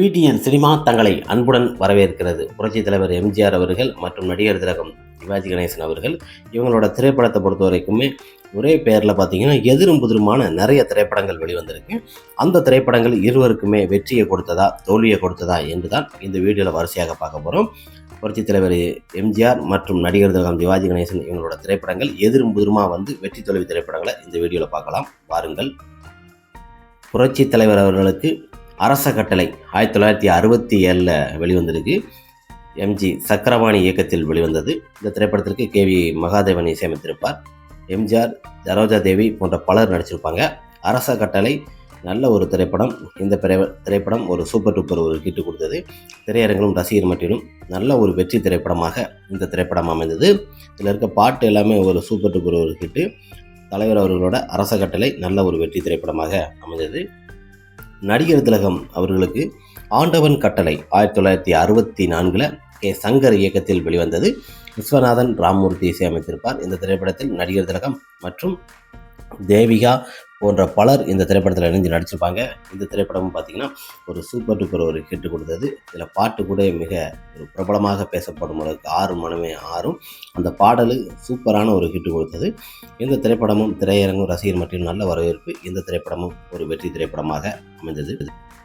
PTN cinema தங்களை அன்புடன் வரவேற்கிறது. புரட்சித் தலைவர் எம்ஜிஆர் அவர்கள் மற்றும் நடிகர் திலகம் சிவாஜி கணேசன் அவர்கள். இவங்களோட திரைப்படத்தை பொறுத்த வரைக்குமே ஒரே பேரில் பார்த்தீங்கன்னா எதிரும் புதிருமான நிறைய திரைப்படங்கள் வெளிவந்திருக்கு. அந்த திரைப்படங்கள் இருவருக்குமே வெற்றியை கொடுத்ததா தோல்வியை கொடுத்ததா என்று தான் இந்த வீடியோவில் வரிசையாக பார்க்க போகிறோம் புரட்சித் தலைவர் எம்ஜிஆர் மற்றும் நடிகர் திலகம் சிவாஜி கணேசன் இவங்களோட திரைப்படங்கள் எதிரும் புதிருமா வந்து வெற்றி தோல்வி திரைப்படங்களை இந்த வீடியோவில் பார்க்கலாம். பாருங்கள் புரட்சித் தலைவர் அவர்களுக்கு அரச கட்டளை ஆயிரத்தி தொள்ளாயிரத்தி அறுபத்தி ஏழில் வெளிவந்திருக்கு. எம்ஜி சக்கரவாணி இயக்கத்தில் வெளிவந்தது. இந்த திரைப்படத்திற்கு கே. வி. மகாதேவன் இசையமைத்திருப்பார் எம்ஜிஆர் சரோஜா தேவி போன்ற பலர் நடிச்சிருப்பாங்க. அரச கட்டளை நல்ல ஒரு திரைப்படம். இந்த திரைப்படம் ஒரு சூப்பர் டூப்பர் ஒரு கிட்டு கொடுத்தது. திரையரங்கிலும் ரசிகர் மட்டிலும் நல்ல ஒரு வெற்றி திரைப்படமாக இந்த திரைப்படம் அமைந்தது. இதில் இருக்க பாட்டு எல்லாமே ஒரு சூப்பர் டூப்பர் ஒரு கிட்டு தலைவர் அவர்களோட அரச கட்டளை நல்ல ஒரு வெற்றி திரைப்படமாக அமைந்தது. நடிகர் திலகம் அவர்களுக்கு ஆண்டவன் கட்டளை ஆயிரத்தி தொள்ளாயிரத்தி அறுபத்தி நான்கில் கே சங்கர் இயக்கத்தில் வெளிவந்தது. விஸ்வநாதன் ராம்மூர்த்தி இசையமைத்திருப்பார். இந்த திரைப்படத்தில் நடிகர் திலகம் மற்றும் தேவிகா போன்ற பலர் இந்த திரைப்படத்தில் இணைஞ்சு நடிச்சிருப்பாங்க. இந்த திரைப்படமும் பார்த்தீங்கன்னா ஒரு சூப்பர் டூப்பர் ஒரு ஹிட் கொடுத்தது. இதில் பாட்டு கூட மிக ஒரு பிரபலமாக பேசப்படும் அளவுக்கு ஆறு மனமே ஆறும். அந்த பாடல் சூப்பரான ஒரு ஹிட் கொடுத்தது. இந்த திரைப்படமும் திரையரங்கும் ரசிகர் மற்றும் நல்ல வரவேற்பு. இந்த திரைப்படமும் ஒரு வெற்றி திரைப்படமாக அமைந்தது.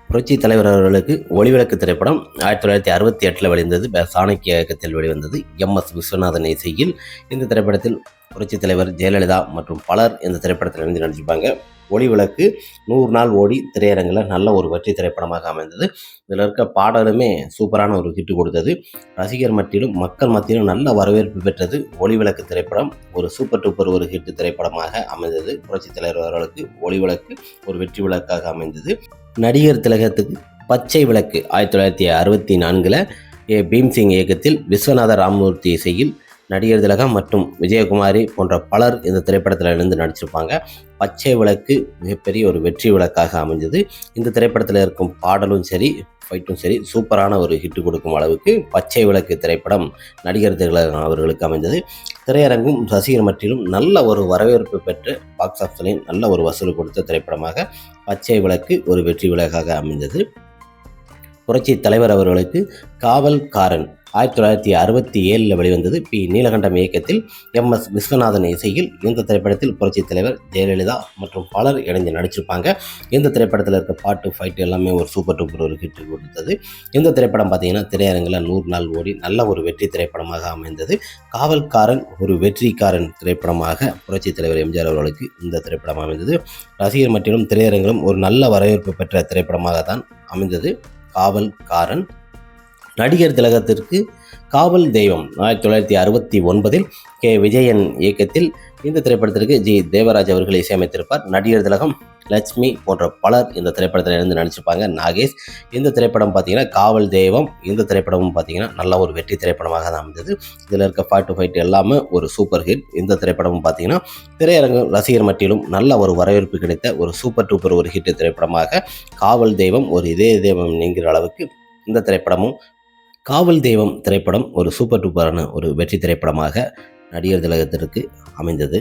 புரட்சி தலைவர் அவர்களுக்கு ஒளிவிளக்கு திரைப்படம் ஆயிரத்தி தொள்ளாயிரத்தி அறுபத்தி எட்டில் வெளிவந்தது சாணக்கிய இயக்கத்தில் வெளிவந்தது. எம். எஸ். விஸ்வநாதன் இசையில் இந்த திரைப்படத்தில் புரட்சி தலைவர் ஜெயலலிதா மற்றும் பலர் இந்த திரைப்படத்தில் இணைந்து நடிச்சிருப்பாங்க. ஒளிவிளக்கு நூறு நாள் ஓடி திரையரங்கில் நல்ல ஒரு வெற்றி திரைப்படமாக அமைந்தது. இதில் இருக்க பாடலுமே சூப்பரான ஒரு ஹிட்டு கொடுத்தது. ரசிகர் மத்தியிலும் மக்கள் மத்தியிலும் நல்ல வரவேற்பு பெற்றது ஒளிவிளக்கு திரைப்படம். ஒரு சூப்பர் டூப்பர் ஒரு ஹிட் திரைப்படமாக அமைந்தது. புரட்சி தலைவர் அவர்களுக்கு ஒளிவிளக்கு ஒரு வெற்றி விளக்காக அமைந்தது. நடிகர் திலகத்துக்கு பச்சை விளக்கு ஆயிரத்தி தொள்ளாயிரத்தி அறுபத்தி நான்கில் ஏ. பீம்சிங் இயக்கத்தில் விஸ்வநாத ராமமூர்த்தி இசையில் நடிகர் திலகம் மற்றும் விஜயகுமாரி போன்ற பலர் இந்த திரைப்படத்தில் இருந்து நடிச்சிருப்பாங்க. பச்சை விளக்கு மிகப்பெரிய ஒரு வெற்றி விளக்காக அமைஞ்சது. இந்த திரைப்படத்தில் இருக்கும் பாடலும் சரி ஃபைட்டும் சரி சூப்பரான ஒரு ஹிட் கொடுக்கும் அளவுக்கு பச்சை விளக்கு திரைப்படம் நடிகர் திலகம் அவர்களுக்கு அமைந்தது. திரையரங்கும் ரசிகர் மற்றிலும் நல்ல ஒரு வரவேற்பு பெற்று பாக்ஸ் ஆஃபீஸ்லையும் நல்ல ஒரு வசூல் கொடுத்த திரைப்படமாக பச்சை விளக்கு ஒரு வெற்றி விளக்காக அமைந்தது. புரட்சி தலைவர் அவர்களுக்கு காவல்காரன் ஆயிரத்தி தொள்ளாயிரத்தி அறுபத்தி ஏழில் வெளிவந்தது பி. நீலகண்டம் இயக்கத்தில் எம். எஸ். விஸ்வநாதன் இசையில் இந்த திரைப்படத்தில் புரட்சி தலைவர் ஜெயலலிதா மற்றும் பலர் இணைந்து நடிச்சிருப்பாங்க. இந்த திரைப்படத்தில் இருக்க பாட்டு ஃபைட் எல்லாமே ஒரு சூப்பர் டூப்பர் ஒரு ஹிட் கொடுத்தது. இந்த திரைப்படம் பார்த்தீங்கன்னா திரையரங்கில் நூறு நாள் ஓடி நல்ல ஒரு வெற்றி திரைப்படமாக அமைந்தது. காவல்காரன் ஒரு வெற்றிக்காரன் திரைப்படமாக புரட்சி தலைவர் எம்ஜிஆர் அவர்களுக்கு இந்த திரைப்படம் அமைந்தது. ரசிகர் மட்டிலும் திரையரங்கிலும் ஒரு நல்ல வரவேற்பு பெற்ற திரைப்படமாக தான் அமைந்தது. காவல்காரன் நடிகர் திலகத்திற்கு காவல் தெய்வம். ஆயிரத்தி தொள்ளாயிரத்தி அறுபத்தி ஒன்பதில் கே. விஜயன் இயக்கத்தில் இந்த திரைப்படத்திற்கு ஜி. தேவராஜ் அவர்கள் இசையமைத்திருப்பார் நடிகர் திலகம் லட்சுமி போன்ற பலர் இந்த திரைப்படத்தில் இருந்து நடிச்சிருப்பாங்க. நாகேஷ் இந்த திரைப்படம் பார்த்தீங்கன்னா காவல் தெய்வம் இந்த திரைப்படமும் பார்த்தீங்கன்னா நல்ல ஒரு வெற்றி திரைப்படமாக தான் அமைந்தது. இதில் இருக்க ஃபைட் டு ஃபைட் எல்லாமே ஒரு சூப்பர் ஹிட் இந்த திரைப்படமும் பார்த்தீங்கன்னா திரையரங்கு ரசிகர் மட்டிலும் நல்ல ஒரு வரவேற்பு கிடைத்த ஒரு சூப்பர் டூப்பர் ஒரு ஹிட் திரைப்படமாக காவல் தெய்வம் ஒரு இதே தெய்வம் நீங்கிற அளவுக்கு இந்த திரைப்படமும் காவல் தெய்வம் திரைப்படம் ஒரு சூப்பர் டூப்பரான ஒரு வெற்றி திரைப்படமாக நடிகர் திலகத்திற்கு அமைந்தது.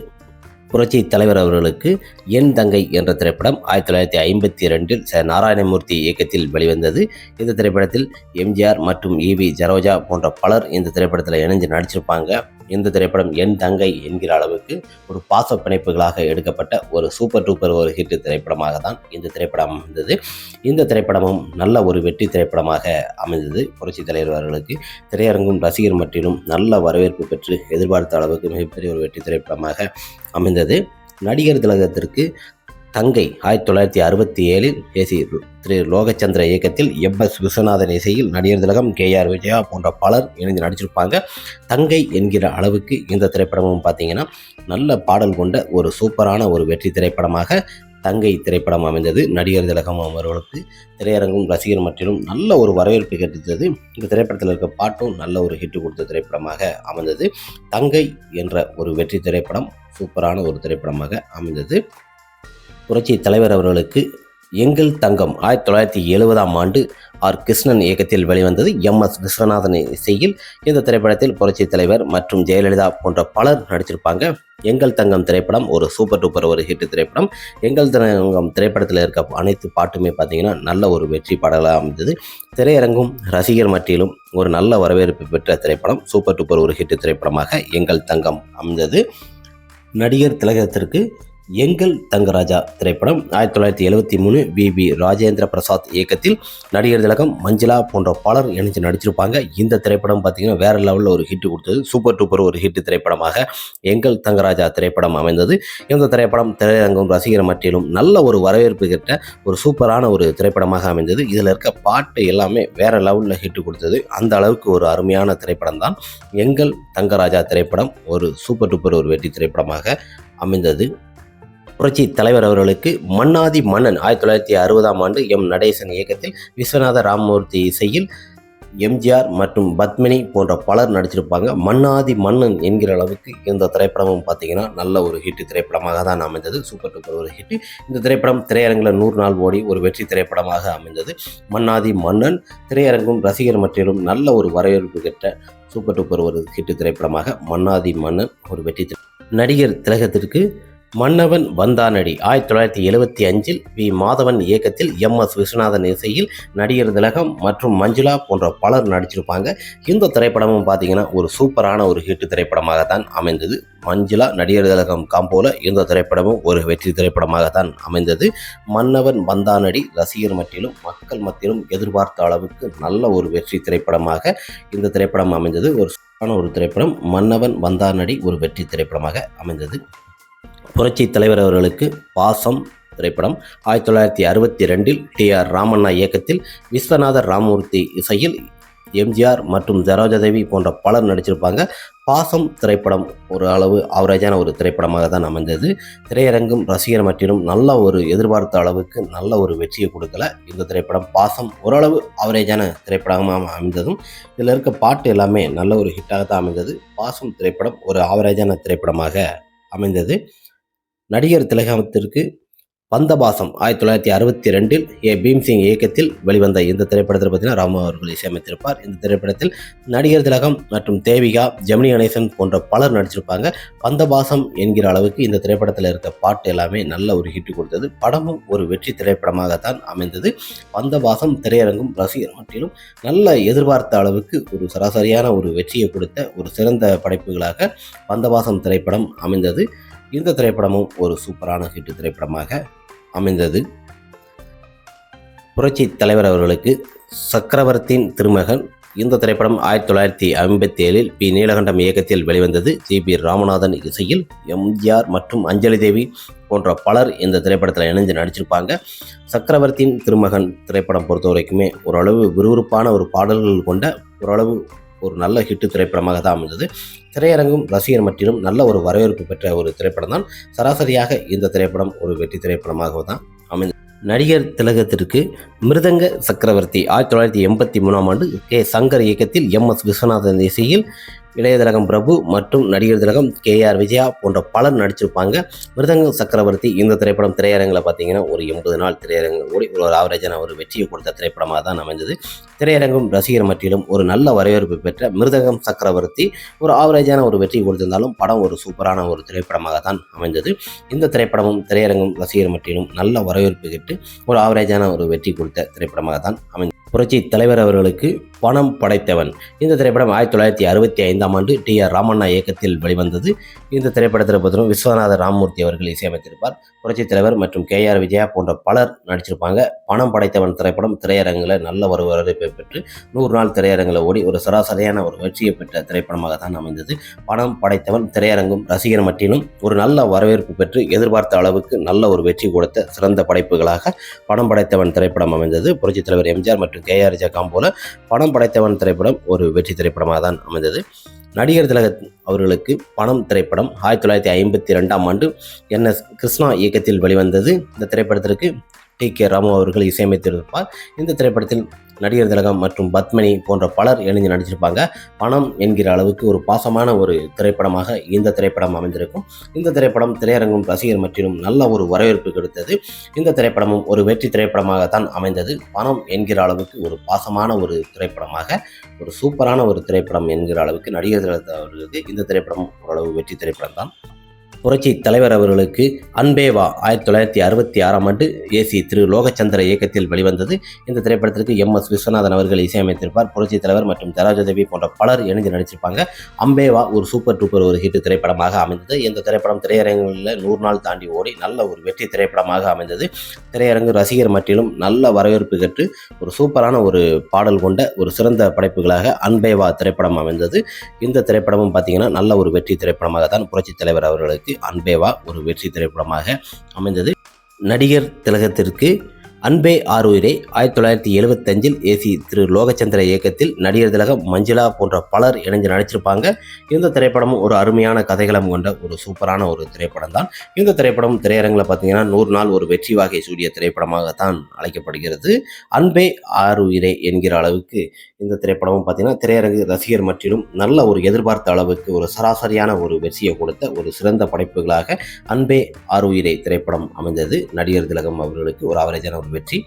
புரட்சி தலைவர் அவர்களுக்கு என் தங்கை என்ற திரைப்படம் ஆயிரத்தி தொள்ளாயிரத்தி ஐம்பத்தி ரெண்டில் ச. நாராயணமூர்த்தி இயக்கத்தில் வெளிவந்தது. இந்த திரைப்படத்தில் எம்ஜிஆர் மற்றும் இவி ஜரோஜா போன்ற பலர் இந்த திரைப்படத்தில் இணைஞ்சு நடிச்சிருப்பாங்க. இந்த திரைப்படம் என் தங்கை என்கிற அளவுக்கு ஒரு பாச பிணைப்புகளாக எடுக்கப்பட்ட ஒரு சூப்பர் டூப்பர் ஒரு ஹிட் திரைப்படமாக தான் இந்த திரைப்படம் அமைந்தது. இந்த திரைப்படமும் நல்ல ஒரு வெற்றி திரைப்படமாக அமைந்தது. புரட்சி தலைவர் அவர்களுக்கு திரையரங்கும் ரசிகர் மட்டிலும் நல்ல வரவேற்பு பெற்று எதிர்பார்த்த அளவுக்கு மிகப்பெரிய ஒரு வெற்றி திரைப்படமாக அமைந்தது. நடிகர் திலகத்திற்கு தங்கை ஆயிரத்தி தொள்ளாயிரத்தி அறுபத்தி ஏழில் ஏசி திரு லோகச்சந்திர இயக்கத்தில் எம் எஸ் விஸ்வநாதன் இசையில் நடிகர் திலகம் கே ஆர் விஜயா போன்ற பலர் இணைந்து நடிச்சிருப்பாங்க. தங்கை என்கிற அளவுக்கு இந்த திரைப்படமும் பார்த்தீங்கன்னா நல்ல பாடல் கொண்ட ஒரு சூப்பரான ஒரு வெற்றி திரைப்படமாக தங்கை திரைப்படம் அமைந்தது. நடிகர் திலகம் அவர்களுக்கு திரையரங்கும் ரசிகர் மற்றிலும் நல்ல ஒரு வரவேற்பு கிடைத்தது இந்த திரைப்படத்தில் இருக்க பாட்டும் நல்ல ஒரு ஹிட் கொடுத்த திரைப்படமாக அமைந்தது. தங்கை என்ற ஒரு வெற்றி திரைப்படம் சூப்பரான ஒரு திரைப்படமாக அமைந்தது. புரட்சி தலைவர் அவர்களுக்கு எங்கள் தங்கம் ஆயிரத்தி தொள்ளாயிரத்தி எழுபதாம் ஆண்டு ஆர். கிருஷ்ணன் இயக்கத்தில் வெளிவந்தது. எம். எஸ். விஸ்வநாதன் இசையில் இந்த திரைப்படத்தில் புரட்சி தலைவர் மற்றும் ஜெயலலிதா போன்ற பலர் நடிச்சிருப்பாங்க. எங்கள் தங்கம் திரைப்படம் ஒரு சூப்பர் டூப்பர் ஒரு ஹிட் திரைப்படம். எங்கள் தங்கம் திரைப்படத்தில் இருக்க அனைத்து பாட்டுமே பார்த்திங்கன்னா நல்ல ஒரு வெற்றி பாடலாக அமைந்தது. திரையரங்கும் ரசிகர் மத்தியிலும் ஒரு நல்ல வரவேற்பு பெற்ற திரைப்படம் சூப்பர் டூப்பர் ஒரு ஹிட் திரைப்படமாக எங்கள் தங்கம் அமைந்தது. நடிகர் திலகத்திற்கு எங்கள் தங்கராஜா திரைப்படம் ஆயிரத்தி தொள்ளாயிரத்தி எழுபத்தி மூணு வி பி ராஜேந்திர பிரசாத் இயக்கத்தில் நடிகர் திலகம் மஞ்சுளா போன்ற பலர் இணைஞ்சு நடிச்சிருப்பாங்க. இந்த திரைப்படம் பார்த்தீங்கன்னா வேற லெவலில் ஒரு ஹிட் கொடுத்தது. சூப்பர் டூப்பர் ஒரு ஹிட் திரைப்படமாக எங்கள் தங்கராஜா திரைப்படம் அமைந்தது. இந்த திரைப்படம் திரையரங்கம் ரசிகர் மட்டிலும் நல்ல ஒரு வரவேற்பு கிட்ட ஒரு சூப்பரான ஒரு திரைப்படமாக அமைந்தது. இதில் இருக்க பாட்டு எல்லாமே வேற லெவலில் ஹிட் கொடுத்தது. அந்த அளவுக்கு ஒரு அருமையான திரைப்படம் தான் எங்கள் தங்கராஜா திரைப்படம். ஒரு சூப்பர் டூப்பர் ஒரு வெற்றி திரைப்படமாக அமைந்தது. புரட்சி தலைவர் அவர்களுக்கு மன்னாதி மன்னன் ஆயிரத்தி தொள்ளாயிரத்தி அறுபதாம் ஆண்டு எம். நடேசன் இயக்கத்தில் விஸ்வநாத ராமமூர்த்தி இசையில் எம்ஜிஆர் மற்றும் பத்மினி போன்ற பலர் நடிச்சிருப்பாங்க. மன்னாதி மன்னன் என்கிற அளவுக்கு இந்த திரைப்படமும் பார்த்தீங்கன்னா நல்ல ஒரு ஹிட் திரைப்படமாக தான் அமைந்தது. சூப்பர் டூப்பர் ஒரு ஹிட் இந்த திரைப்படம் திரையரங்கில் நூறு நாள் ஓடி ஒரு வெற்றி திரைப்படமாக அமைந்தது. மன்னாதி மன்னன் திரையரங்கும் ரசிகர் மற்றிலும் நல்ல ஒரு வரவேற்பு பெற்ற சூப்பர் டூப்பர் ஒரு ஹிட் திரைப்படமாக மன்னாதி மன்னன் ஒரு வெற்றி நடிகர் திலகத்திற்கு மன்னவன் வந்தானடி. ஆயிரத்தி தொள்ளாயிரத்தி எழுபத்தி அஞ்சில் வி. மாதவன் இயக்கத்தில் எம். எஸ். விஸ்வநாதன் இசையில் நடிகர் திலகம் மற்றும் மஞ்சுளா போன்ற பலர் நடிச்சிருப்பாங்க. இந்த திரைப்படமும் பார்த்தீங்கன்னா ஒரு சூப்பரான ஒரு ஹிட் திரைப்படமாகத்தான் அமைந்தது. மஞ்சுளா நடிகர் திலகம் காம்போல இந்த திரைப்படமும் ஒரு வெற்றி திரைப்படமாகத்தான் அமைந்தது. மன்னவன் வந்தானடி. ரசிகர் மத்தியிலும் மக்கள் மத்தியிலும் எதிர்பார்த்த அளவுக்கு நல்ல ஒரு வெற்றி திரைப்படமாக இந்த திரைப்படம் அமைந்தது. ஒரு சூப்பரான ஒரு திரைப்படம் மன்னவன் வந்தானடி ஒரு வெற்றி திரைப்படமாக அமைந்தது. புரட்சி தலைவர் அவர்களுக்கு பாசம் திரைப்படம். ஆயிரத்தி தொள்ளாயிரத்தி அறுபத்தி ரெண்டில் டி ஆர் ராமண்ணா இயக்கத்தில் விஸ்வநாதர் ராமமூர்த்தி இசையில் எம்ஜிஆர் மற்றும் சரோஜாதேவி போன்ற பலர் நடிச்சிருப்பாங்க. பாசம் திரைப்படம் ஒரு அளவு ஆவரேஜான ஒரு திரைப்படமாக தான் அமைந்தது. திரையரங்கும் ரசிகர் மட்டிலும் நல்ல ஒரு எதிர்பார்த்த அளவுக்கு நல்ல ஒரு வெற்றியை கொடுக்கல. இந்த திரைப்படம் பாசம் ஓரளவு ஆவரேஜான திரைப்படமாக அமைந்ததும் இதில் இருக்க பாட்டு எல்லாமே நல்ல ஒரு ஹிட்டாக தான் அமைந்தது. பாசம் திரைப்படம் ஒரு ஆவரேஜான திரைப்படமாக அமைந்தது. நடிகர் திலகத்திற்கு பந்தபாசம் ஆயிரத்தி தொள்ளாயிரத்தி அறுபத்தி ரெண்டில் ஏ. பீம்சிங் இயக்கத்தில் வெளிவந்த இந்த திரைப்படத்தில் பார்த்தீங்கன்னா ராமு அவர்கள் இசையமைத்திருப்பார். இந்த திரைப்படத்தில் நடிகர் திலகம் மற்றும் தேவிகா ஜெமினி கணேசன் போன்ற பலர் நடிச்சிருப்பாங்க. பந்தபாசம் என்கிற அளவுக்கு இந்த திரைப்படத்தில் இருக்க பாட்டு எல்லாமே நல்ல ஒரு ஹிட் கொடுத்தது. படமும் ஒரு வெற்றி திரைப்படமாகத்தான் அமைந்தது. பந்தபாசம் திரையரங்கும் ரசிகர் மட்டிலும் நல்ல எதிர்பார்த்த அளவுக்கு ஒரு சராசரியான ஒரு வெற்றியை கொடுத்த ஒரு சிறந்த படைப்புகளாக பந்தபாசம் திரைப்படம் அமைந்தது. இந்த திரைப்படமும் ஒரு சூப்பரான ஹிட் திரைப்படமாக அமைந்தது. புரட்சி தலைவர் அவர்களுக்கு சக்கரவர்த்தியின் திருமகன் இந்த திரைப்படம் ஆயிரத்தி தொள்ளாயிரத்தி ஐம்பத்தி ஏழில் பி. நீலகண்டம் இயக்கத்தில் வெளிவந்தது. ஜி. பி. ராமநாதன் இசையில் எம்ஜிஆர் மற்றும் அஞ்சலி தேவி போன்ற பலர் இந்த திரைப்படத்தில் இணைஞ்சு நடிச்சிருப்பாங்க. சக்கரவர்த்தியின் திருமகன் திரைப்படம் பொறுத்த வரைக்குமே ஓரளவு விறுவிறுப்பான ஒரு பாடல்கள் கொண்ட ஓரளவு ஒரு நல்ல ஹிட் திரைப்படமாக தான் அமைந்தது. திரையரங்கும் ரசிகர் மட்டிலும் நல்ல ஒரு வரவேற்பு பெற்ற ஒரு திரைப்படம் தான் சராசரியாக இந்த திரைப்படம் ஒரு வெற்றி திரைப்படமாக தான் அமைந்தது நடிகர் திலகத்திற்கு மிருதங்க சக்கரவர்த்தி ஆயிரத்தி தொள்ளாயிரத்தி எண்பத்தி மூணாம் ஆண்டு கே சங்கர் இயக்கத்தில் எம் எஸ் விஸ்வநாதன் இசையில் இளையதிலகம் பிரபு மற்றும் நடிகர் திலகம் கே ஆர் விஜயா போன்ற பலர் நடிச்சிருப்பாங்க. மிருதங்க சக்கரவர்த்தி இந்த திரைப்படம் திரையரங்கில் பார்த்தீங்கன்னா ஒரு எண்பது நாள் திரையரங்கு கூடி ஒரு ஆவரேஜான ஒரு வெற்றியை கொடுத்த திரைப்படமாக தான் அமைஞ்சது. திரையரங்கும் ரசிகர் மட்டிலும் ஒரு நல்ல வரவேற்பு பெற்ற மிருதங்கம் சக்கரவர்த்தி ஒரு ஆவரேஜான ஒரு வெற்றி கொடுத்திருந்தாலும் படம் ஒரு சூப்பரான ஒரு திரைப்படமாக தான் அமைஞ்சது. இந்த திரைப்படமும் திரையரங்கும் ரசிகர் மட்டிலும் நல்ல வரவேற்பு பெற்று ஒரு ஆவரேஜான ஒரு வெற்றி கொடுத்த திரைப்படமாக தான் அமைஞ்சது புரட்சி தலைவர் அவர்களுக்கு பணம் படைத்தவன். இந்த திரைப்படம் ஆயிரத்தி தொள்ளாயிரத்தி அறுபத்தி ஐந்தாம் ஆண்டு டி ஆர் ராமண்ணா இயக்கத்தில் வெளிவந்தது. இந்த திரைப்படத்தில் பார்த்தோம் விஸ்வநாத ராமமூர்த்தி அவர்கள் இசையமைத்திருப்பார். புரட்சி தலைவர் மற்றும் கே ஆர் விஜயா போன்ற பலர் நடிச்சிருப்பாங்க. பணம் படைத்தவன் திரைப்படம் திரையரங்கில் நல்ல ஒரு வரவேற்பை பெற்று நூறு நாள் திரையரங்கில் ஓடி ஒரு சராசரியான ஒரு வெற்றியை பெற்ற திரைப்படமாக தான் அமைந்தது. பணம் படைத்தவன் திரையரங்கும் ரசிகர் மட்டிலும் ஒரு நல்ல வரவேற்பு பெற்று எதிர்பார்த்த அளவுக்கு நல்ல ஒரு வெற்றி கொடுத்த சிறந்த படைப்புகளாக பணம் படைத்தவன் திரைப்படம் அமைந்தது. புரட்சித் தலைவர் எம்ஜிஆர் மற்றும் கே ஆர் ஜகாம் போல பணம் படைத்தவன் திரைப்படம் ஒரு வெற்றி திரைப்படமாக தான் அமைந்தது. நடிகர் திலக அவர்களுக்கு பணம் திரைப்படம் ஆயிரத்தி தொள்ளாயிரத்தி ஐம்பத்தி ரெண்டாம் ஆண்டு என் எஸ் கிருஷ்ணா இயக்கத்தில் வெளிவந்தது. இந்த திரைப்படத்திற்கு டி கே ராமு அவர்கள் இசையமைத்திருப்பார். இந்த திரைப்படத்தில் நடிகர் திலகம் மற்றும் பத்மினி போன்ற பலர் இணைந்து நடிச்சிருப்பாங்க. பணம் என்கிற அளவுக்கு ஒரு பாசமான ஒரு திரைப்படமாக இந்த திரைப்படம் அமைந்திருக்கும். இந்த திரைப்படம் திரையரங்கும் ரசிகர் மற்றிலும் நல்ல ஒரு வரவேற்பு கொடுத்தது. இந்த திரைப்படமும் ஒரு வெற்றி திரைப்படமாகத்தான் அமைந்தது. பணம் என்கிற அளவுக்கு ஒரு பாசமான ஒரு திரைப்படமாக ஒரு சூப்பரான ஒரு திரைப்படம் என்கிற அளவுக்கு நடிகர் திலகத்தை அவர்களுக்கு இந்த திரைப்படம் ஓரளவு வெற்றி திரைப்படம் தான் புரட்சி தலைவர் அவர்களுக்கு அன்பேவா ஆயிரத்தி தொள்ளாயிரத்தி அறுபத்தி ஆறாம் ஆண்டு ஏசி திரு லோகச்சந்திர இயக்கத்தில் வெளிவந்தது. இந்த திரைப்படத்திற்கு எம் எஸ் விஸ்வநாதன் அவர்கள் இசையமைத்திருப்பார். புரட்சி தலைவர் மற்றும் தராஜதேவி போன்ற பலர் இணைந்து நடிச்சிருப்பாங்க. அம்பேவா ஒரு சூப்பர் டூப்பர் ஒரு ஹிட் திரைப்படமாக அமைந்தது. இந்த திரைப்படம் திரையரங்குகளில் நூறு நாள் தாண்டி ஓடி நல்ல ஒரு வெற்றி திரைப்படமாக அமைந்தது. திரையரங்கு ரசிகர் மட்டிலும் நல்ல வரவேற்பு பெற்று ஒரு சூப்பரான ஒரு பாடல் கொண்ட ஒரு சிறந்த படைப்புகளாக அன்பேவா திரைப்படம் அமைந்தது. இந்த திரைப்படமும் பார்த்தீங்கன்னா நல்ல ஒரு வெற்றி திரைப்படமாக தான் புரட்சி தலைவர் அவர்களுக்கு அன்பேவா ஒரு வெற்றி திரைப்படமாக அமைந்தது. நடிகர் திலகத்திற்கு அன்பே ஆறுயிரே. ஆயிரத்தி தொள்ளாயிரத்தி எழுபத்தஞ்சில் ஏசி திரு லோகச்சந்திர இயக்கத்தில் நடிகர் திலகம் மஞ்சுளா போன்ற பலர் இணைஞ்சு நடிச்சிருப்பாங்க. இந்த திரைப்படமும் ஒரு அருமையான கதைகளம் கொண்ட ஒரு சூப்பரான ஒரு திரைப்படம் தான் இந்த திரைப்படம் திரையரங்கில் பார்த்தீங்கன்னா நூறு நாள் ஒரு வெற்றி வாகை சூடிய திரைப்படமாகத்தான் அழைக்கப்படுகிறது. அன்பே ஆறுயிரே என்கிற அளவுக்கு இந்த திரைப்படமும் பார்த்தீங்கன்னா திரையரங்கு ரசிகர் மற்றிலும் நல்ல ஒரு எதிர்பார்த்த அளவுக்கு ஒரு சராசரியான ஒரு வெற்றியை கொடுத்த ஒரு சிறந்த படைப்புகளாக அன்பே ஆறுயிரே திரைப்படம் அமைந்தது. நடிகர் திலகம் அவர்களுக்கு ஒரு அவரேஜான ஒரு வெற்றி.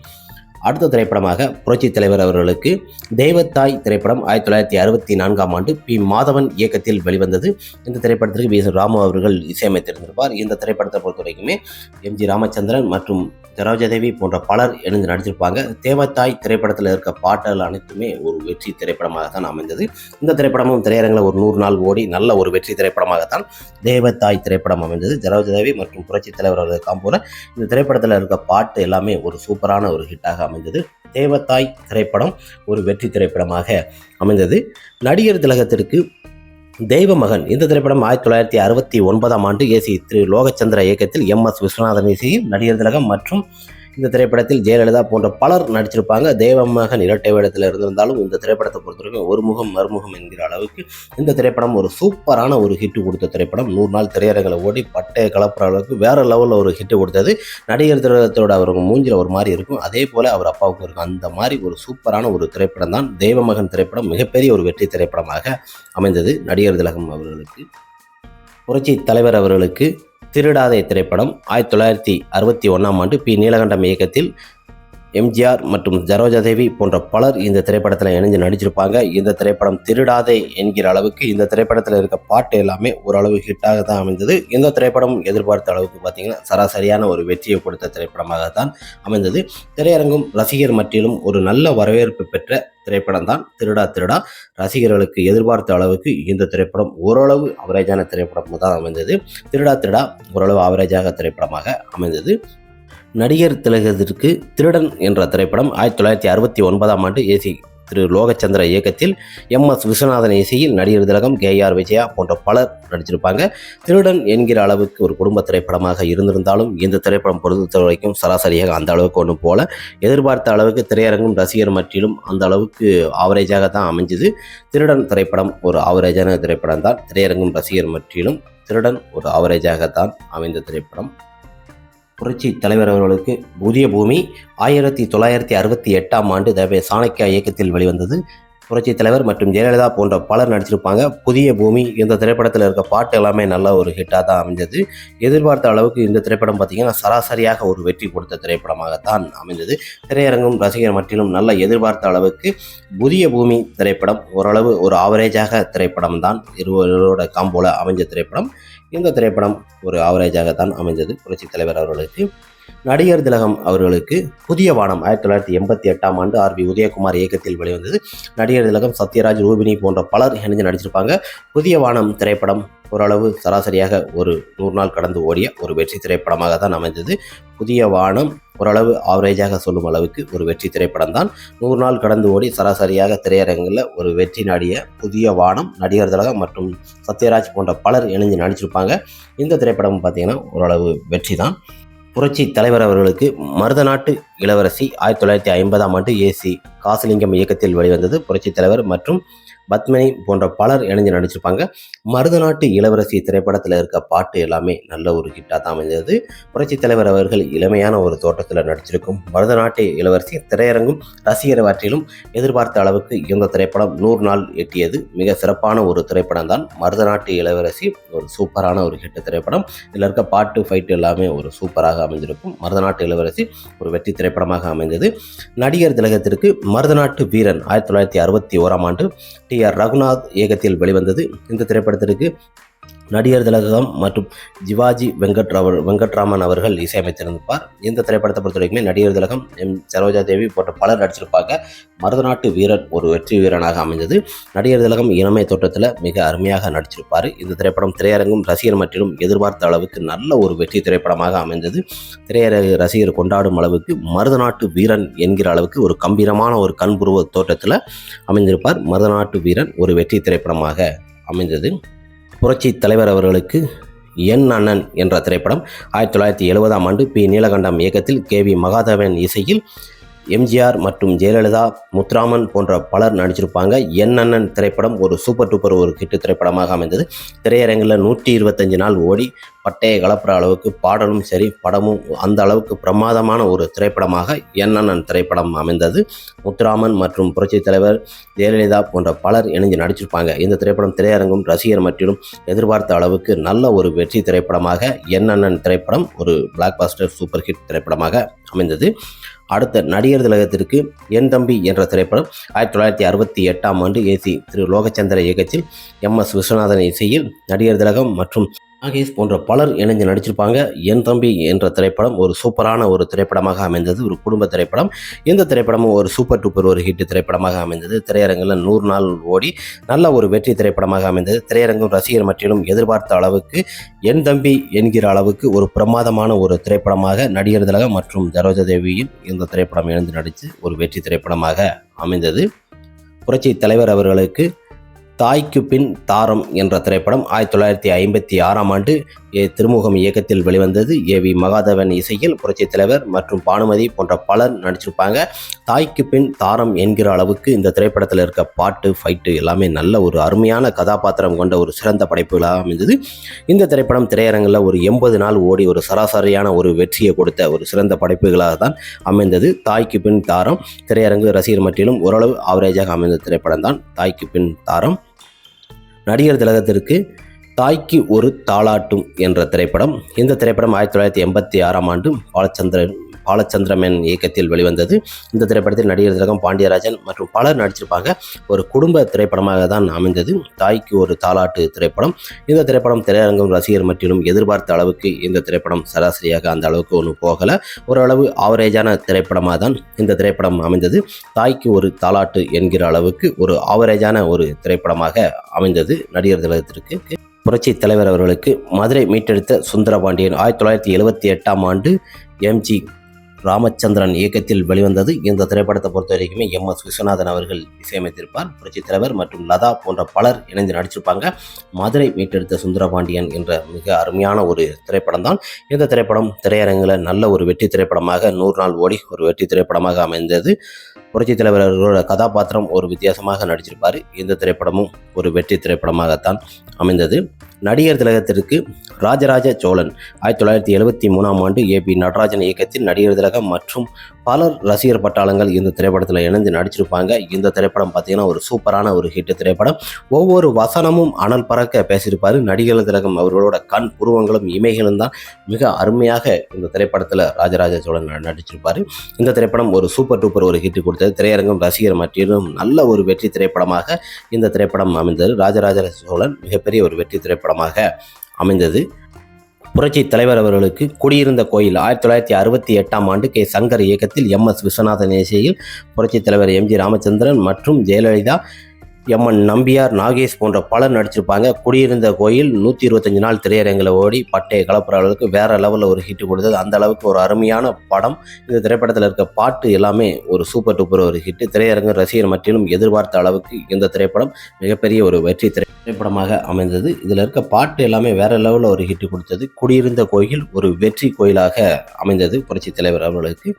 அடுத்த திரைப்படமாக புரட்சி தலைவர் அவர்களுக்கு தெய்வத்தாய் திரைப்படம் ஆயிரத்தி தொள்ளாயிரத்தி அறுபத்தி நான்காம் ஆண்டு பி. மாதவன் இயக்கத்தில் வெளிவந்தது. இந்த திரைப்படத்திற்கு பி எஸ். ராமு அவர்கள் இசையமைத்திருந்திருப்பார். இந்த திரைப்படத்தை பொறுத்த வரைக்குமே எம். ஜி. ராமச்சந்திரன் மற்றும் சரோஜாதேவி போன்ற பலர் எழுந்து நடிச்சிருப்பாங்க தேவத்தாய் திரைப்படத்தில் இருக்க பாட்டுகள் அனைத்துமே ஒரு வெற்றி திரைப்படமாக தான் அமைந்தது. இந்த திரைப்படமும் திரையரங்கில் ஒரு நூறு நாள் ஓடி நல்ல ஒரு வெற்றி திரைப்படமாகத்தான் தேவத்தாய் திரைப்படம் அமைந்தது. சரோஜாதேவி மற்றும் புரட்சி தலைவர் அவர்கள் காம்போல இந்த திரைப்படத்தில் இருக்க பாட்டு எல்லாமே ஒரு சூப்பரான ஒரு ஹிட்டாக அமைந்தது. தேவத்தாய் திரைப்படம் ஒரு வெற்றி திரைப்படமாக அமைந்தது. நடிகர் திலகத்திற்கு தெய்வ மகன் இந்த திரைப்படம் ஆயிரத்தி தொள்ளாயிரத்தி அறுபத்தி ஒன்பதாம் ஆண்டு ஏசி திரு லோகச்சந்திர இயக்கத்தில் எம் எஸ் விஸ்வநாதன் இசையில் நடிகர் திலகம் மற்றும் இந்த திரைப்படத்தில் ஜெயலலிதா போன்ற பலர் நடிச்சிருப்பாங்க. தேவமகன் இரட்டை வேடத்தில் இருந்திருந்தாலும் இந்த திரைப்படத்தை பொறுத்தவரைக்கும் ஒரு முகம் மறுமுகம் என்கிற அளவுக்கு இந்த திரைப்படம் ஒரு சூப்பரான ஒரு ஹிட் கொடுத்த திரைப்படம். நூறு நாள் திரையரங்களை ஓடி பட்டையை கலப்புற அளவுக்கு வேற லெவலில் ஒரு ஹிட் கொடுத்தது. நடிகர் திரத்தோட அவருக்கு மூஞ்சில் ஒரு மாதிரி இருக்கும். அதே போல் அவர் அப்பாவுக்கும் இருக்கும். அந்த மாதிரி ஒரு சூப்பரான ஒரு திரைப்படம் தான் தேவமகன் திரைப்படம். மிகப்பெரிய ஒரு வெற்றி திரைப்படமாக அமைந்தது நடிகர் திலகம் அவர்களுக்கு. புரட்சி தலைவர் அவர்களுக்கு திருடாதே திரைப்படம் ஆயிரத்தி தொள்ளாயிரத்தி அறுபத்தி ஒன்றாம் ஆண்டு பி. நீலகண்டம் இயக்கத்தில் எம்ஜிஆர் மற்றும் ஜரோஜாதேவி போன்ற பலர் இந்த திரைப்படத்தில் இணைஞ்சு நடிச்சிருப்பாங்க. இந்த திரைப்படம் திருடாதே என்கிற அளவுக்கு இந்த திரைப்படத்தில் இருக்க பாட்டு எல்லாமே ஓரளவு ஹிட்டாக தான் அமைந்தது. இந்த திரைப்படம் எதிர்பார்த்த அளவுக்கு பார்த்தீங்கன்னா சராசரியான ஒரு வெற்றியை கொடுத்த திரைப்படமாக தான் அமைந்தது. திரையரங்கும் ரசிகர் மட்டிலும் ஒரு நல்ல வரவேற்பு பெற்ற திரைப்படம் தான் திருடா திருடா. ரசிகர்களுக்கு எதிர்பார்த்த அளவுக்கு இந்த திரைப்படம் ஓரளவு அவரேஜான திரைப்படம் தான் அமைந்தது. திருடா திருடா ஓரளவு அவரேஜாக திரைப்படமாக அமைந்தது. நடிகர் திலகத்திற்கு திருடன் என்ற திரைப்படம் ஆயிரத்தி தொள்ளாயிரத்தி அறுபத்தி ஒன்பதாம் ஆண்டு ஏசி திரு லோகச்சந்திர இயக்கத்தில் எம் எஸ் விஸ்வநாதன் இசையில் நடிகர் திலகம் கே ஆர் விஜயா போன்ற பலர் நடிச்சிருப்பாங்க. திருடன் என்கிற அளவுக்கு ஒரு குடும்ப திரைப்படமாக இருந்திருந்தாலும் இந்த திரைப்படம் பொறுத்த வரைக்கும் சராசரியாக அந்த அளவுக்கு ஒன்றும் போல. எதிர்பார்த்த அளவுக்கு திரையரங்கும் ரசிகர் மற்றிலும் அந்த அளவுக்கு ஆவரேஜாக தான் அமைஞ்சது. திருடன் திரைப்படம் ஒரு ஆவரேஜான திரைப்படம் தான் திரையரங்கும் ரசிகர் மற்றிலும் திருடன் ஒரு ஆவரேஜாக தான் அமைந்த திரைப்படம். புரட்சி தலைவர் அவர்களுக்கு புதிய பூமி ஆயிரத்தி தொள்ளாயிரத்தி அறுபத்தி எட்டாம் ஆண்டு தவே சாணக்கியா இயக்கத்தில் வெளிவந்தது. புரட்சி தலைவர் மற்றும் ஜெயலலிதா போன்ற பலர் நடிச்சிருப்பாங்க. புதிய பூமி இந்த திரைப்படத்தில் இருக்க பாட்டு எல்லாமே நல்ல ஒரு ஹிட்டாக தான் அமைஞ்சது. எதிர்பார்த்த அளவுக்கு இந்த திரைப்படம் பார்த்திங்கன்னா சராசரியாக ஒரு வெற்றி கொடுத்த திரைப்படமாகத்தான் அமைந்தது. திரையரங்கும் ரசிகர் மட்டிலும் நல்ல எதிர்பார்த்த அளவுக்கு புதிய பூமி திரைப்படம் ஓரளவு ஒரு ஆவரேஜாக திரைப்படம் தான் இருவரோட காம்போல அமைஞ்ச திரைப்படம். இந்த திரைப்படம் ஒரு ஆவரேஜாகத்தான் அமைந்தது புரட்சித் தலைவர் அவர்களுக்கு. நடிகர் திலகம் அவர்களுக்கு புதிய வானம் ஆயிரத்தி தொள்ளாயிரத்தி எண்பத்தி எட்டாம் ஆண்டு ஆர் பி உதயகுமார் இயக்கத்தில் வெளிவந்தது. நடிகர் திலகம் சத்யராஜ் ரூபினி போன்ற பலர் இணைஞ்சு நடிச்சிருப்பாங்க. புதிய வானம் திரைப்படம் ஓரளவு சராசரியாக ஒரு நூறு நாள் கடந்து ஓடிய ஒரு வெற்றி திரைப்படமாக தான் அமைந்தது. புதிய வானம் ஓரளவு ஆவரேஜாக சொல்லும் அளவுக்கு ஒரு வெற்றி திரைப்படம் தான் நூறு நாள் கடந்து ஓடி சராசரியாக திரையரங்கில் ஒரு வெற்றி நாடிய புதிய வானம் நடிகர் திலகம் மற்றும் சத்யராஜ் போன்ற பலர் இணைஞ்சு நடிச்சிருப்பாங்க. இந்த திரைப்படம் பார்த்திங்கன்னா ஓரளவு வெற்றி தான் புரட்சி தலைவர் அவர்களுக்கு மருதநாட்டு இளவரசி ஆயிரத்தி தொள்ளாயிரத்தி ஐம்பதாம் ஆண்டு ஏசி காசிலிங்கம் இயக்கத்தில் வெளிவந்தது புரட்சி தலைவர் மற்றும் பத்மினி போன்ற பலர் இணைஞ்சு நடிச்சிருப்பாங்க. மருதநாட்டு இளவரசி திரைப்படத்தில் இருக்க பாட்டு எல்லாமே நல்ல ஒரு ஹிட்டாக தான் அமைந்தது. புரட்சி தலைவர் அவர்கள் இளமையான ஒரு தோட்டத்தில் நடிச்சிருக்கும் மருதநாட்டு இளவரசி திரையரங்கும் ரசிகர் வாற்றிலும் எதிர்பார்த்த அளவுக்கு இந்த திரைப்படம் நூறு நாள் எட்டியது. மிக சிறப்பான ஒரு திரைப்படம் தான். மருதநாட்டு இளவரசி ஒரு சூப்பரான ஒரு ஹிட் திரைப்படம். இதில் இருக்க பாட்டு ஃபைட்டு எல்லாமே ஒரு சூப்பராக அமைந்திருக்கும். மருதநாட்டு இளவரசி ஒரு வெற்றி திரைப்படமாக அமைந்தது. நடிகர் திலகத்திற்கு மருதநாட்டு வீரன் ஆயிரத்தி தொள்ளாயிரத்தி அறுபத்தி ஓராம் ஆண்டு டி. ஆர் ரகுநாத் இயக்கத்தில் வெளிவந்தது. இந்த திரைப்படத்திற்கு நடிகர் திலகம் மற்றும் ஜிவாஜி வெங்கட்ராவ வெங்கட்ராமன் அவர்கள் இசையமைத்திருந்திருப்பார் இந்த திரைப்படத்தை பொறுத்த வரைக்குமே நடிகர் திலகம் எம். சரோஜா தேவி போன்ற பலர் நடிச்சிருப்பாங்க மருதநாட்டு வீரன் ஒரு வெற்றி வீரனாக அமைந்தது. நடிகர் திலகம் இளமை தோட்டத்தில் மிக அருமையாக நடிச்சிருப்பார் இந்த திரைப்படம் திரையரங்கும் ரசிகர் மற்றிலும் எதிர்பார்த்த அளவுக்கு நல்ல ஒரு வெற்றி திரைப்படமாக அமைந்தது. திரையரங்கு ரசிகர் கொண்டாடும் அளவுக்கு மருதநாட்டு வீரன் என்கிற அளவுக்கு ஒரு கம்பீரமான ஒரு கண்புருவ தோட்டத்தில் அமைந்திருப்பார். மருதநாட்டு வீரன் ஒரு வெற்றி திரைப்படமாக அமைந்தது. புரட்சி தலைவர் அவர்களுக்கு என் அண்ணன் என்ற திரைப்படம் ஆயிரத்தி தொள்ளாயிரத்தி எழுபதாம் ஆண்டு பி. நீலகண்டம் இயக்கத்தில் கே. வி. மகாதேவன் இசையில் எம்ஜிஆர் மற்றும் ஜெயலலிதா முத்துராமன் போன்ற பலர் நடிச்சிருப்பாங்க. என் அண்ணன் திரைப்படம் ஒரு சூப்பர் டூப்பர் ஒரு கிட்டு திரைப்படமாக அமைந்தது. திரையரங்கில் நூற்றி இருபத்தஞ்சு நாள் ஓடி பட்டையை கலப்புற அளவுக்கு பாடலும் சரி படமும் அந்த அளவுக்கு பிரமாதமான ஒரு திரைப்படமாக என் அண்ணன் திரைப்படம் அமைந்தது. முத்துராமன் மற்றும் புரட்சித் தலைவர் ஜெயலலிதா போன்ற பலர் இணைஞ்சு நடிச்சிருப்பாங்க. இந்த திரைப்படம் திரையரங்கும் ரசிகர் மற்றும் எதிர்பார்த்த அளவுக்கு நல்ல ஒரு வெற்றி திரைப்படமாக என் அண்ணன் திரைப்படம் ஒரு பிளாக் பாஸ்டர் சூப்பர் ஹிட் திரைப்படமாக அமைந்தது. அடுத்த நடிகர் திலகத்திற்கு என் தம்பி என்ற திரைப்படம் ஆயிரத்தி தொள்ளாயிரத்தி அறுபத்தி எட்டாம் ஆண்டு ஏசி திரு லோகச்சந்திர இயக்கத்தில் எம் எஸ் விஸ்வநாதன் இசையில் நடிகர் திலகம் மற்றும் நாகேஷ் போன்ற பலர் இணைஞ்சு நடிச்சிருப்பாங்க. என் தம்பி என்ற திரைப்படம் ஒரு சூப்பரான ஒரு திரைப்படமாக அமைந்தது. ஒரு குடும்ப திரைப்படம். இந்த திரைப்படமும் ஒரு சூப்பர் டூப்பர் ஒரு ஹிட் திரைப்படமாக அமைந்தது. திரையரங்கில் நூறு நாள் ஓடி நல்ல ஒரு வெற்றி திரைப்படமாக அமைந்தது. திரையரங்கும் ரசிகர் மற்றிலும் எதிர்பார்த்த அளவுக்கு என் தம்பி என்கிற அளவுக்கு ஒரு பிரமாதமான ஒரு திரைப்படமாக நடிகர் திலகம் மற்றும் சரோஜா தேவியும் இந்த திரைப்படம் இணைந்து நடித்து ஒரு வெற்றி திரைப்படமாக அமைந்தது. புரட்சி தலைவர் அவர்களுக்கு தாய்க்கு பின் தாரம் என்ற திரைப்படம் ஆயிரத்தி தொள்ளாயிரத்தி ஐம்பத்தி ஆறாம் ஆண்டு ஏ திருமுகம் இயக்கத்தில் வெளிவந்தது. ஏ வி மகாதேவன் இசையில் புரட்சித் தலைவர் மற்றும் பானுமதி போன்ற பலர் நடிச்சிருப்பாங்க. தாய்க்கு பின் தாரம் என்கிற அளவுக்கு இந்த திரைப்படத்தில் இருக்க பாட்டு ஃபைட்டு எல்லாமே நல்ல ஒரு அருமையான கதாபாத்திரம் கொண்ட ஒரு சிறந்த படைப்புகளாக அமைந்தது. இந்த திரைப்படம் திரையரங்கில் ஒரு எண்பது நாள் ஓடி ஒரு சராசரியான ஒரு வெற்றியை கொடுத்த ஒரு சிறந்த படைப்புகளாக தான் அமைந்தது. தாய்க்கு பின் தாரம் திரையரங்கு ரசிகர் மட்டிலும் ஓரளவு ஆவரேஜாக அமைந்த திரைப்படம் தான் தாய்க்கு பின் தாரம் நடிகர் திலகத்திற்கு தாய்க்கு ஒரு தாளாட்டும் என்ற திரைப்படம். இந்த திரைப்படம் ஆயிரத்தி தொள்ளாயிரத்தி எண்பத்தி ஆறாம் ஆண்டு பாலச்சந்திரன் பாலச்சந்திரமேன் இயக்கத்தில் வெளிவந்தது. இந்த திரைப்படத்தில் நடிகர் திலகம் பாண்டியராஜன் மற்றும் பலர் நடிச்சிருப்பாங்க. ஒரு குடும்ப திரைப்படமாக தான் அமைந்தது. தாய்க்கு ஒரு தாலாட்டு திரைப்படம். இந்த திரைப்படம் திரையரங்கம் ரசிகர் மற்றிலும் எதிர்பார்த்த அளவுக்கு இந்த திரைப்படம் சராசரியாக அந்த அளவுக்கு ஒன்றும் போகலை. ஓரளவு ஆவரேஜான திரைப்படமாக தான் இந்த திரைப்படம் அமைந்தது. தாய்க்கு ஒரு தாலாட்டு என்கிற அளவுக்கு ஒரு ஆவரேஜான ஒரு திரைப்படமாக அமைந்தது நடிகர் திலகத்திற்கு. புரட்சி தலைவர் அவர்களுக்கு மதுரை மீட்டெடுத்த சுந்தரபாண்டியன் ஆயிரத்தி தொள்ளாயிரத்தி எழுபத்தி எட்டாம் ஆண்டு எம்ஜி ராமச்சந்திரன் இயக்கத்தில் வெளிவந்தது இந்த திரைப்படத்தை பொறுத்த வரைக்குமே எம் எஸ் விஸ்வநாதன் அவர்கள் இசையமைத்திருப்பார் புரட்சித் தலைவர் மற்றும் லதா போன்ற பலர் இணைந்து நடிச்சிருப்பாங்க. மதுரை மீட்டெடுத்த சுந்தரபாண்டியன் என்ற மிக அருமையான ஒரு திரைப்படம் தான் இந்த திரைப்படம் திரையரங்கில் நல்ல ஒரு வெற்றி திரைப்படமாக நூறு நாள் ஓடி ஒரு வெற்றி திரைப்படமாக அமைந்தது. புரட்சித் தலைவர் அவர்களோட கதாபாத்திரம் ஒரு வித்தியாசமாக நடிச்சிருப்பார். இந்த திரைப்படமும் ஒரு வெற்றி திரைப்படமாகத்தான் அமைந்தது. நடிகர் திலகத்திற்கு ராஜராஜ சோழன் ஆயிரத்தி தொள்ளாயிரத்தி எழுபத்தி மூணாம் ஆண்டு ஏ பி நடராஜன் இயக்கத்தில் நடிகர் திலகம் மற்றும் பலர் ரசிகர் பட்டாளங்கள் இந்த திரைப்படத்தில் இணைந்து நடிச்சிருப்பாங்க. இந்த திரைப்படம் பார்த்தீங்கன்னா ஒரு சூப்பரான ஒரு ஹிட் திரைப்படம். ஒவ்வொரு வசனமும் அனல் பறக்க பேசியிருப்பார். நடிகர் திலகம் அவர்களோட கண் புருவங்களும் இமைகளும் தான் மிக அருமையாக இந்த திரைப்படத்தில் ராஜராஜ சோழன் நடிச்சிருப்பார். இந்த திரைப்படம் ஒரு சூப்பர் டூப்பர் ஒரு ஹிட் கொடுத்தது. திரையரங்கம் ரசிகர் மற்றிலும் நல்ல ஒரு வெற்றி திரைப்படமாக இந்த திரைப்படம் அமைந்தது. ராஜராஜ சோழன் மிகப்பெரிய ஒரு வெற்றி திரைப்படமாக அமைந்தது. புரட்சி தலைவர் அவர்களுக்கு குடியிருந்த கோயில் ஆயிரத்தி தொள்ளாயிரத்தி அறுபத்தி எட்டாம் ஆண்டு கே. சங்கர் இயக்கத்தில் எம். எஸ். விஸ்வநாதன் இசையில் புரட்சி தலைவர் எம். ஜி. ராமச்சந்திரன் மற்றும் ஜெயலலிதா எம்என் நம்பியார் நாகேஷ் போன்ற பலர் நடிச்சிருப்பாங்க. குடியிருந்த கோயில் நூற்றி இருபத்தஞ்சு நாள் திரையரங்கில் ஓடி பட்டையை கலப்புற அளவுக்கு வேற லெவலில் ஒரு ஹிட் கொடுத்தது. அந்த அளவுக்கு ஒரு அருமையான படம். இந்த திரைப்படத்தில் இருக்க பாட்டு எல்லாமே ஒரு சூப்பர் டூப்பர் ஒரு ஹிட் திரையரங்கு ரசிகர் மற்றிலும் எதிர்பார்த்த அளவுக்கு இந்த திரைப்படம் மிகப்பெரிய ஒரு வெற்றி திரை திரைப்படமாக அமைந்தது. இதில் இருக்க பாட்டு எல்லாமே வேற லெவலில் ஒரு ஹிட் கொடுத்தது. குடியிருந்த கோயில் ஒரு வெற்றி கோயிலாக அமைந்தது புரட்சி தலைவர் அவர்களுக்கு.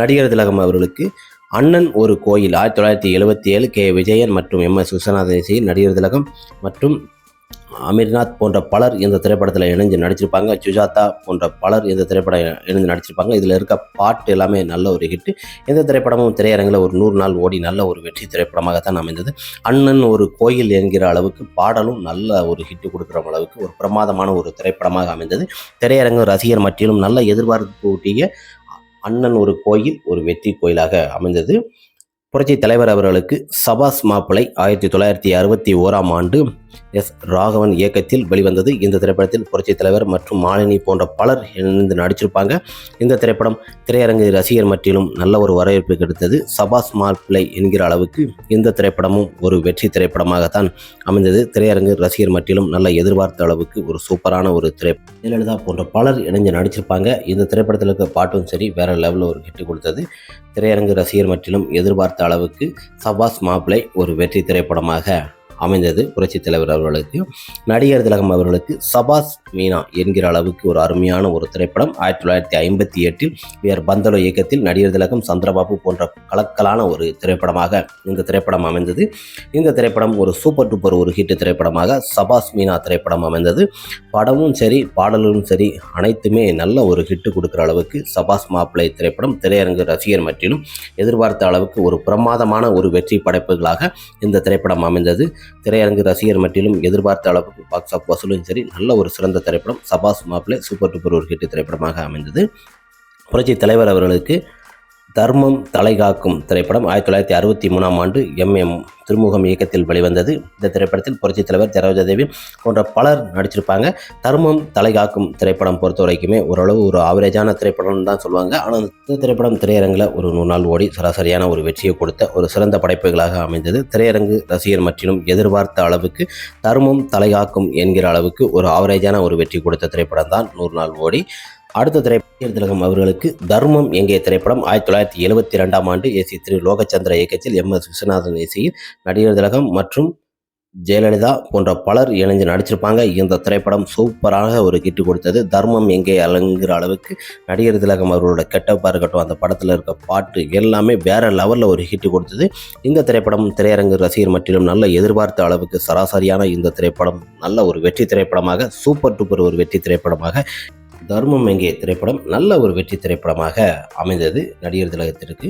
நடிகர் திலகம் அவர்களுக்கு. அண்ணன் ஒரு கோயில் ஆயிரத்தி தொள்ளாயிரத்தி எழுபத்தி ஏழு கே. விஜயன் மற்றும் எம். எஸ். விஸ்வநாதன் இசையில் நடிகர் திலகம் மற்றும் அமீர்நாத் போன்ற பலர் இந்த திரைப்படத்தில் இணைஞ்சு நடிச்சிருப்பாங்க. சுஜாதா போன்ற பலர் இந்த திரைப்படம் இணைஞ்சு நடிச்சிருப்பாங்க. இதில் இருக்க பாட்டு எல்லாமே நல்ல ஒரு ஹிட் இந்த திரைப்படமும் திரையரங்கில் ஒரு நூறு நாள் ஓடி நல்ல ஒரு வெற்றி திரைப்படமாகத்தான் அமைந்தது. அண்ணன் ஒரு கோயில் என்கிற அளவுக்கு பாடலும் நல்ல ஒரு ஹிட் கொடுக்குற அளவுக்கு ஒரு பிரமாதமான ஒரு திரைப்படமாக அமைந்தது. திரையரங்கு ரசிகர் மத்தியிலும் நல்ல எதிர்பார்ப்பு ஊட்டிய அண்ணன் ஒரு கோயில் ஒரு வெற்றி கோயிலாக அமைந்தது. புரட்சி தலைவர் அவர்களுக்கு சபாஸ் மாப்பிளை ஆயிரத்தி தொள்ளாயிரத்தி அறுபத்தி ஓராம் ஆண்டு எஸ் ராகவன் இயக்கத்தில் வெளிவந்தது இந்த திரைப்படத்தில் புரட்சித் தலைவர் மற்றும் மாலினி போன்ற பலர் இணைந்து நடிச்சிருப்பாங்க. இந்த திரைப்படம் திரையரங்கு ரசிகர் மட்டிலும் நல்ல ஒரு வரவேற்பு கிடைத்தது. சபாஸ் மாப்பிள்ளை என்கிற அளவுக்கு இந்த திரைப்படமும் ஒரு வெற்றி திரைப்படமாகத்தான் அமைந்தது. திரையரங்கு ரசிகர் மட்டிலும் நல்ல எதிர்பார்த்த அளவுக்கு ஒரு சூப்பரான ஒரு திரை ஜெயலலிதா போன்ற பலர் இணைஞ்சு நடிச்சிருப்பாங்க. இந்த திரைப்படத்தில் இருக்க பாட்டும் சரி வேற லெவலில் ஒரு ஹிட் கொடுத்தது. திரையரங்கு ரசிகர் மட்டிலும் எதிர்பார்த்த அளவுக்கு சபாஸ் மாப்பிளை ஒரு வெற்றி திரைப்படமாக அமைந்தது. புரட்சித் தலைவர் அவர்களுக்கு நடிகர் திலகம் அவர்களுக்கு சபாஸ் மீனா என்கிற அளவுக்கு ஒரு அருமையான ஒரு திரைப்படம். ஆயிரத்தி தொள்ளாயிரத்தி ஐம்பத்தி எட்டில் வி ஆர் பந்தலோ இயக்கத்தில் நடிகர் திலகம் சந்திரபாபு போன்ற கலக்கலான ஒரு திரைப்படமாக இந்த திரைப்படம் அமைந்தது. இந்த திரைப்படம் ஒரு சூப்பர் டூப்பர் ஒரு ஹிட் திரைப்படமாக சபாஸ் மீனா திரைப்படம் அமைந்தது. படமும் சரி பாடலும் சரி அனைத்துமே நல்ல ஒரு ஹிட் கொடுக்குற அளவுக்கு சபாஸ் மாப்பிளை திரைப்படம் திரையரங்கு ரசிகர் மற்றிலும் எதிர்பார்த்த அளவுக்கு ஒரு பிரமாதமான ஒரு வெற்றி படைப்புகளாக இந்த திரைப்படம் அமைந்தது. திரையரங்கு ரசிகர் மட்டிலும் எதிர்பார்த்த அளவுக்கு பாக்ஸ் ஆஃப் வசூலும் சரி நல்ல ஒரு சிறந்த திரைப்படம் சபாஸ் மாப்பிளை சூப்பர் டூப்பர் ஒரு கெட்டு திரைப்படமாக அமைந்தது. புரட்சி தலைவர் அவர்களுக்கு தர்மம் தலைகாக்கும் திரைப்படம் ஆயிரத்தி தொள்ளாயிரத்தி அறுபத்தி மூணாம் ஆண்டு எம் எம் திருமுகம் இயக்கத்தில் வெளிவந்தது. இந்த திரைப்படத்தில் புரட்சித் தலைவர் ஜரோஜாதேவி போன்ற பலர் நடிச்சிருப்பாங்க. தர்மம் தலைகாக்கும் திரைப்படம் பொறுத்த வரைக்குமே ஓரளவு ஒரு ஆவரேஜான திரைப்படம்னு தான் சொல்லுவாங்க. ஆனால் இந்த திரைப்படம் திரையரங்கில் ஒரு நூறு நாள் ஓடி சராசரியான ஒரு வெற்றியை கொடுத்த ஒரு சிறந்த படைப்புகளாக அமைந்தது. திரையரங்கு ரசிகர் மற்றிலும் எதிர்பார்த்த அளவுக்கு தர்மம் தலைகாக்கும் என்கிற அளவுக்கு ஒரு ஆவரேஜான ஒரு வெற்றி கொடுத்த திரைப்படம் தான் நூறு நாள் ஓடி. அடுத்த திரைப்பட திலகம் அவர்களுக்கு தர்மம் எங்கே திரைப்படம் ஆயிரத்தி தொள்ளாயிரத்தி எழுபத்தி ரெண்டாம் ஆண்டு ஏசி திரு லோகச்சந்திர இயக்கத்தில் எம் எஸ் விஸ்வநாதன் இசையில் நடிகர் திலகம் மற்றும் ஜெயலலிதா போன்ற பலர் இணைஞ்சு நடிச்சிருப்பாங்க. இந்த திரைப்படம் சூப்பராக ஒரு கிட்டு கொடுத்தது. தர்மம் எங்கே அலங்குற அளவுக்கு நடிகர் திலகம் அவர்களோட கெட்டப்பா இருக்கட்டும் அந்த படத்தில் இருக்க பாட்டு எல்லாமே வேற லெவலில் ஒரு ஹிட் கொடுத்தது. இந்த திரைப்படம் திரையரங்கு ரசிகர் மட்டிலும் நல்ல எதிர்பார்த்த அளவுக்கு சராசரியான இந்த திரைப்படம் நல்ல ஒரு வெற்றி திரைப்படமாக சூப்பர் டூப்பர் ஒரு வெற்றி திரைப்படமாக தர்மம் எங்கே திரைப்படம் நல்ல ஒரு வெற்றி திரைப்படமாக அமைந்தது நடிகர் திலகத்திற்கு.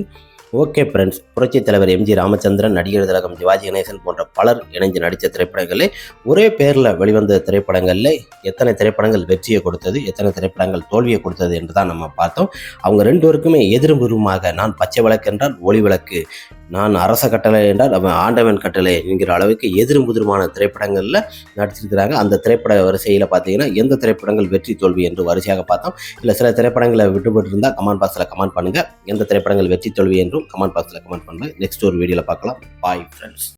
ஓகே ஃப்ரெண்ட்ஸ் புரட்சித் தலைவர் எம்ஜி ராமச்சந்திரன் நடிகர் திலகம் சிவாஜி கணேசன் போன்ற பலர் இணைஞ்சு நடித்த திரைப்படங்களே ஒரே பேரில் வெளிவந்த திரைப்படங்களில் எத்தனை திரைப்படங்கள் வெற்றியை கொடுத்தது எத்தனை திரைப்படங்கள் தோல்வியை கொடுத்தது என்று தான் நம்ம பார்த்தோம். அவங்க ரெண்டு பேருக்குமே எதிர்புறமாக நான் பச்சை விளக்கு என்றால் ஒளி விளக்கு. நான் அரச கட்டளை என்றால் அவன் ஆண்டவன் கட்டளை என்கிற அளவுக்கு எதிரும் புதிருமான திரைப்படங்களில் நடிச்சிருக்கிறாங்க. அந்த திரைப்பட வரிசையில் பார்த்தீங்கன்னா எந்த திரைப்படங்கள் வெற்றி தோல்வி என்று வரிசையாக பார்த்தோம். இல்லை சில திரைப்படங்களை விட்டுப்பட்டு இருந்தால் கமெண்ட் பாக்ஸில் கமெண்ட் பண்ணுங்கள் எந்த திரைப்படங்கள் வெற்றி தோல்வி என்றும் கமெண்ட் பாக்ஸில் கமெண்ட் பண்ணுங்கள் நெக்ஸ்ட் ஒரு வீடியோவில் பார்க்கலாம். Bye friends